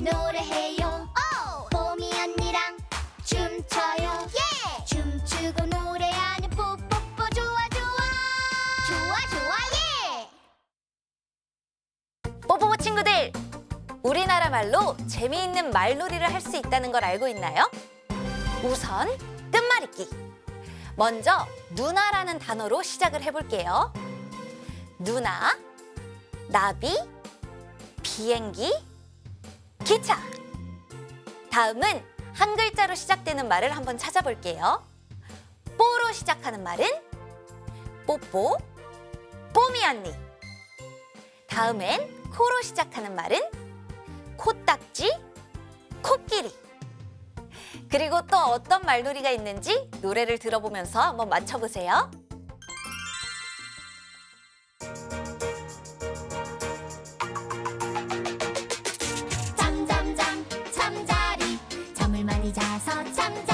노래해요 뽀미 언니랑 춤춰요 춤추고 노래하는 뽀뽀뽀 좋아 좋아 좋아 좋아 예 뽀뽀뽀 친구들! 우리나라 말로 재미있는 말놀이를 할 수 있다는 걸 알고 있나요? 우선 끝말잇기. 먼저 누나라는 단어로 시작을 해볼게요. 누나, 나비, 비행기, 기차. 다음은 한 글자로 시작되는 말을 한번 찾아볼게요. 뽀로 시작하는 말은 뽀뽀, 뽀미 언니. 다음엔 코로 시작하는 말은 코딱지, 코끼리. 그리고 또 어떤 말놀이가 있는지 노래를 들어보면서 한번 맞춰보세요. 많이 자서 잠자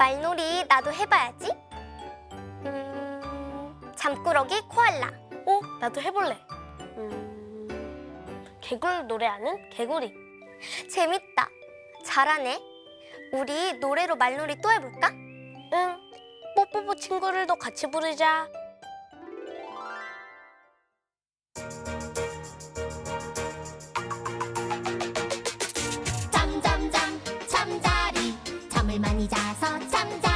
말놀이 나도 해봐야지. 음, 잠꾸러기 코알라. 어? 나도 해볼래. 음, 개굴 노래하는 개구리. 재밌다. 잘하네. 우리 노래로 말놀이 또 해볼까? 응. 뽀뽀뽀 친구들도 같이 부르자. 잠을 많이 자서 잠자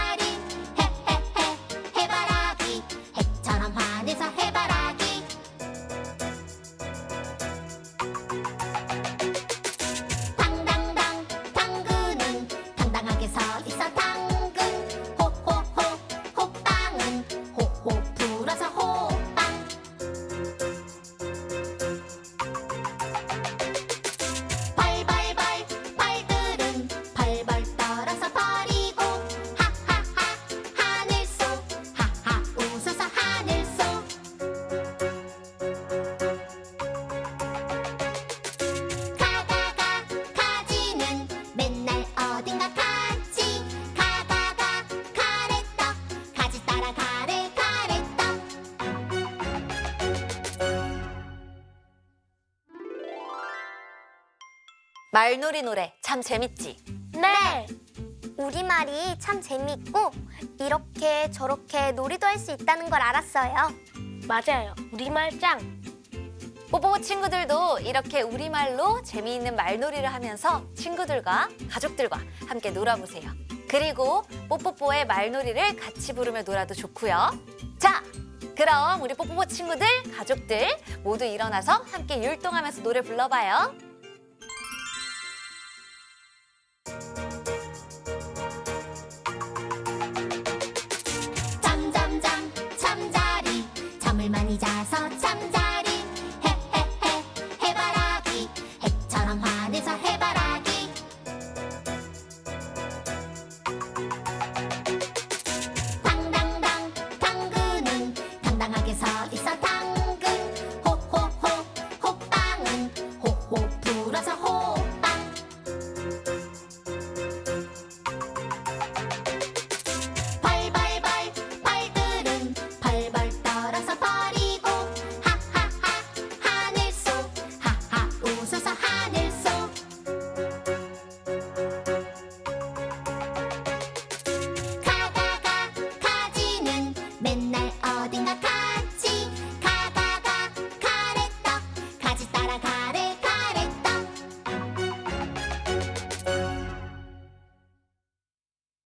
말놀이 노래 참 재밌지? 네. 우리말이 참 재밌고 이렇게 저렇게 놀이도 할 수 있다는 걸 알았어요. 맞아요. 우리말 짱. 뽀뽀 친구들도 이렇게 우리말로 재미있는 말놀이를 하면서 친구들과 가족들과 함께 놀아보세요. 그리고 뽀뽀뽀의 말놀이를 같이 부르며 놀아도 좋고요. 자, 그럼 우리 뽀뽀뽀 친구들, 가족들 모두 일어나서 함께 율동하면서 노래 불러봐요. 잠을 많이 자서 잠